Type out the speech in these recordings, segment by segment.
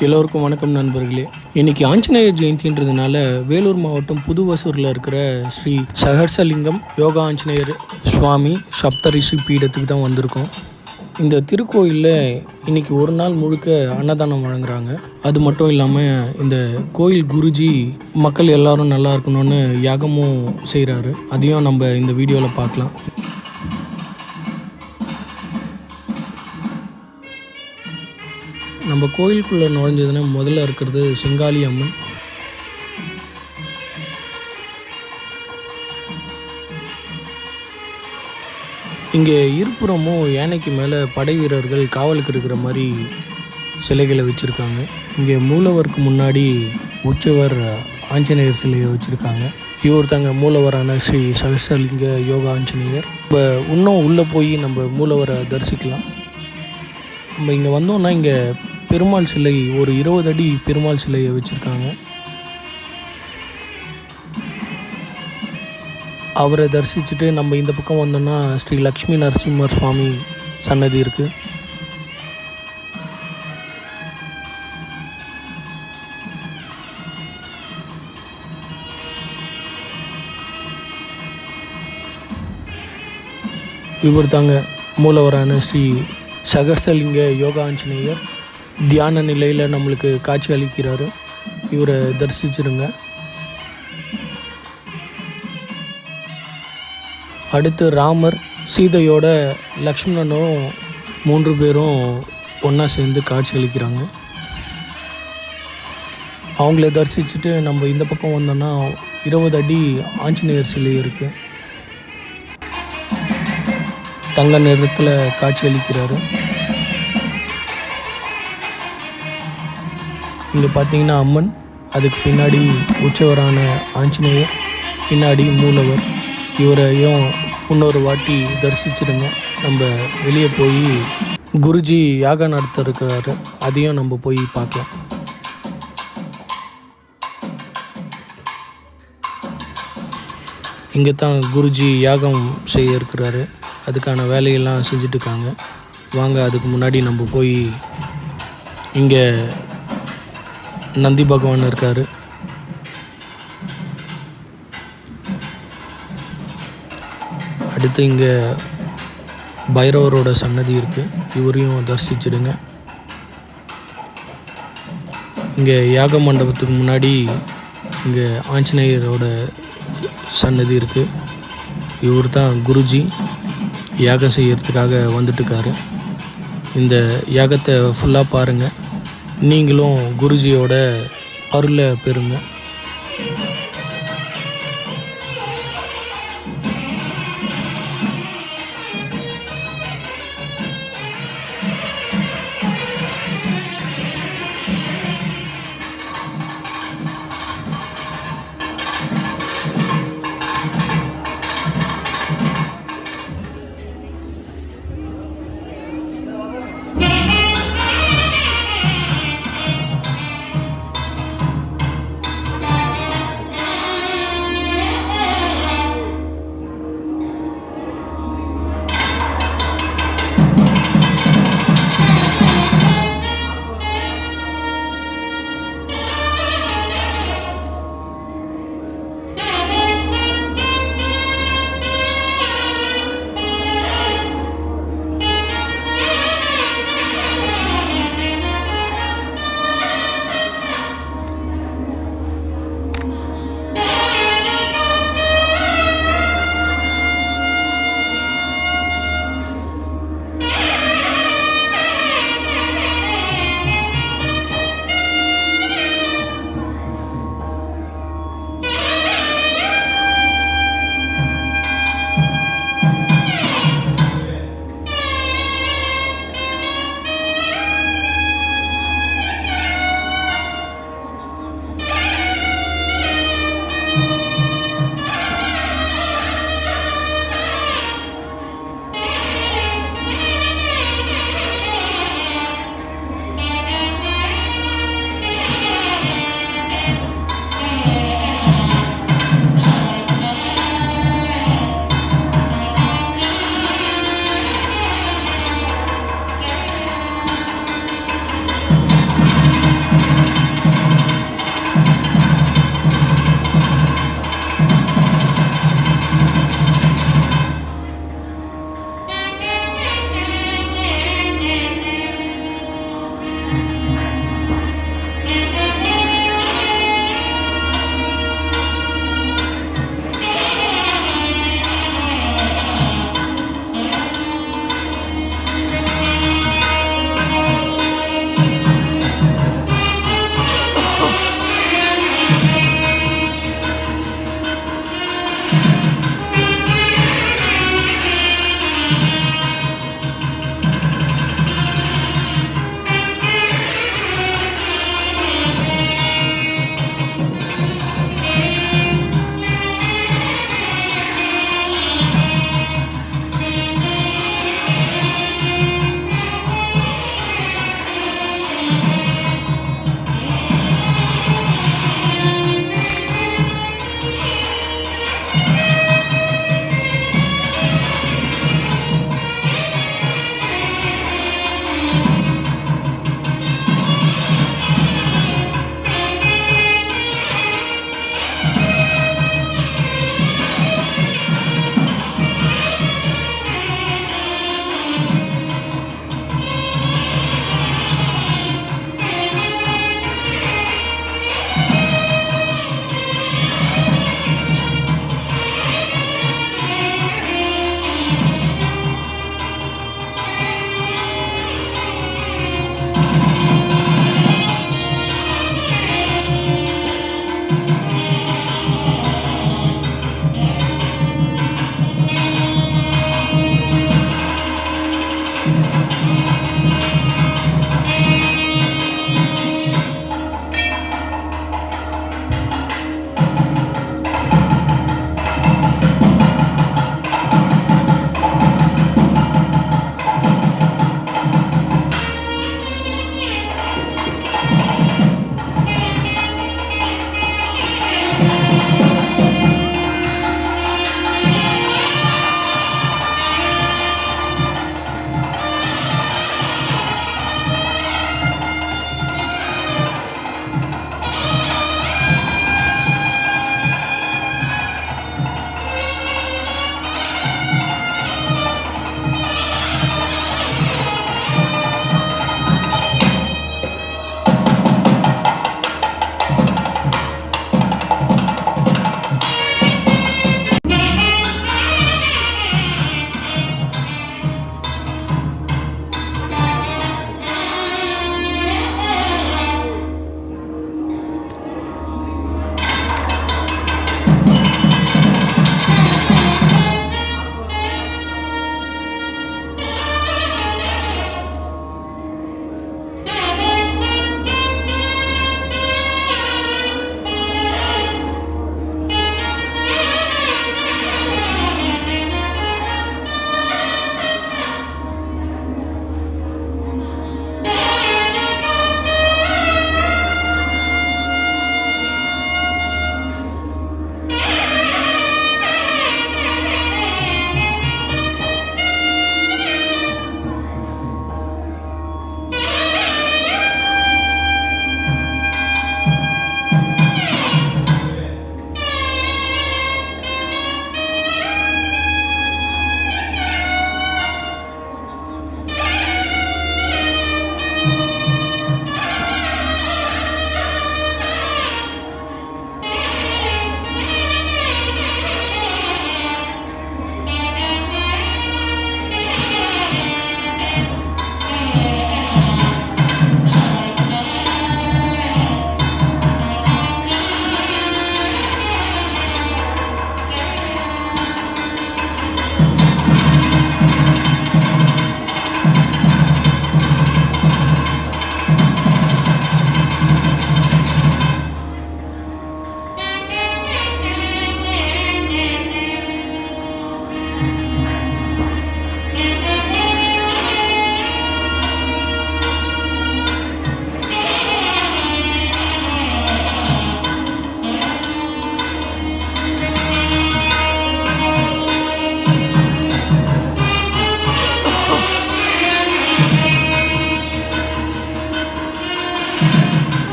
எல்லோருக்கும் வணக்கம் நண்பர்களே. இன்னைக்கு ஆஞ்சநேயர் ஜெயந்தின்றதுனால வேலூர் மாவட்டம் புதுவசூரில் இருக்கிற ஸ்ரீ சஹர்சலிங்கம் யோகா ஆஞ்சநேயர் சுவாமி சப்தரிஷி பீடத்துக்கு தான் வந்திருக்கோம். இந்த திருக்கோயிலில் இன்னைக்கு ஒரு நாள் முழுக்க அன்னதானம் வழங்குறாங்க. அது மட்டும் இல்லாமல் இந்த கோயில் குருஜி மக்கள் எல்லாரும் நல்லா இருக்கணும்னு யாகமும் செய்கிறாரு அதையும் நம்ம இந்த வீடியோவில் பார்க்கலாம். நம்ம கோயிலுக்குள்ளே நுழைஞ்சதுன்னா முதல்ல இருக்கிறது செங்காலி அம்மன். இங்கே இருபுறமும் யானைக்கு மேலே படை வீரர்கள் காவலுக்கு இருக்கிற மாதிரி சிலைகளை வச்சுருக்காங்க. இங்கே மூலவருக்கு முன்னாடி உச்சவர் ஆஞ்சநேயர் சிலையை வச்சுருக்காங்க. இவர் தாங்க மூலவரான ஸ்ரீ சகசலிங்க யோகா ஆஞ்சநேயர். இப்போ இன்னும் உள்ளே போய் நம்ம மூலவரை தரிசிக்கலாம். நம்ம இங்கே வந்தோம்னா இங்கே பெருமாள் சிலை ஒரு இருபது அடி பெருமாள் சிலையை வச்சுருக்காங்க. அவரை தரிசிச்சுட்டு நம்ம இந்த பக்கம் வந்தோம்னா ஸ்ரீ லக்ஷ்மி நரசிம்மர் சுவாமி சன்னதி இருக்குது இவர் தாங்க மூலவரான ஸ்ரீ சகஸ்தலிங்க யோகா ஆஞ்சநேயர் தியான நிலையில் நம்மளுக்கு காட்சி அளிக்கிறாரு. இவரை தரிசிச்சிருங்க. அடுத்து ராமர் சீதையோட லக்ஷ்மணனும் மூன்று பேரும் ஒன்றா சேர்ந்து காட்சி அளிக்கிறாங்க. அவங்கள தரிசிச்சுட்டு நம்ம இந்த பக்கம் வந்தோம்னா இருபது அடி ஆஞ்சநேயர் சிலை இருக்குது தங்க நிறத்தில் காட்சி அளிக்கிறாரு. இங்கே பார்த்தீங்கன்னா அம்மன் அதுக்கு பின்னாடி உற்சவரான ஆஞ்சநேயர் பின்னாடி மூலவர். இவரையும் இன்னொரு வாட்டி தரிசிச்சிடுங்க நம்ம வெளியே போய் குருஜி யாகம் நடத்த இருக்கிறாரு அதையும் நம்ம போய் பார்க்கலாம். இங்கே தான் குருஜி யாகம் செய்ய இருக்கிறாரு. அதுக்கான வேலையெல்லாம் செஞ்சுட்டு இருக்காங்க. வாங்க அதுக்கு முன்னாடி நம்ம போய் இங்கே நந்தி பகவான் இருக்கார். அடுத்து இங்கே பைரவரோட சன்னதி இருக்குது இவரையும் தரிசிச்சிடுங்க. இங்கே யாக மண்டபத்துக்கு முன்னாடி இங்கே ஆஞ்சநேயரோட சன்னதி இருக்குது இவர் தான் குருஜி யாகம் செய்யறதுக்காக வந்துட்டுருக்காரு. இந்த யாகத்தை ஃபுல்லாக பாருங்கள் நீங்களும் குருஜியோட அருளை பெறுங்க.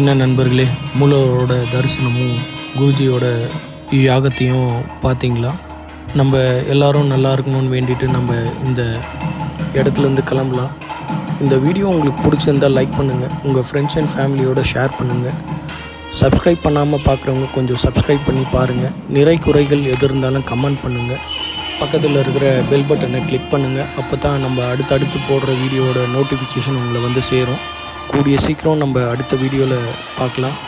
என்ன நண்பர்களே மூலவரோட தரிசனமும் குருஜியோட யாகத்தையும் பார்த்தீங்களா? நம்ம எல்லாரும் நல்லா இருக்கணும்னு வேண்டிட்டு நம்ம இந்த இடத்துலேருந்து கிளம்பலாம். இந்த வீடியோ உங்களுக்கு பிடிச்சிருந்தால் லைக் பண்ணுங்கள் உங்கள் ஃப்ரெண்ட்ஸ் அண்ட் ஃபேமிலியோட ஷேர் பண்ணுங்கள் சப்ஸ்கிரைப் பண்ணாமல் பார்க்குறவங்க கொஞ்சம் சப்ஸ்கிரைப் பண்ணி பாருங்கள் நிறை குறைகள் எது இருந்தாலும் கமெண்ட் பண்ணுங்கள் பக்கத்தில் இருக்கிற பெல் பட்டனை கிளிக் பண்ணுங்கள் அப்போ தான் நம்ம அடுத்தடுத்து போடுற வீடியோவோட நோட்டிஃபிகேஷன் உங்களை வந்து சேரும். கூடிய சீக்கிரம் நம்ம அடுத்த வீடியோவில் பார்க்கலாம்.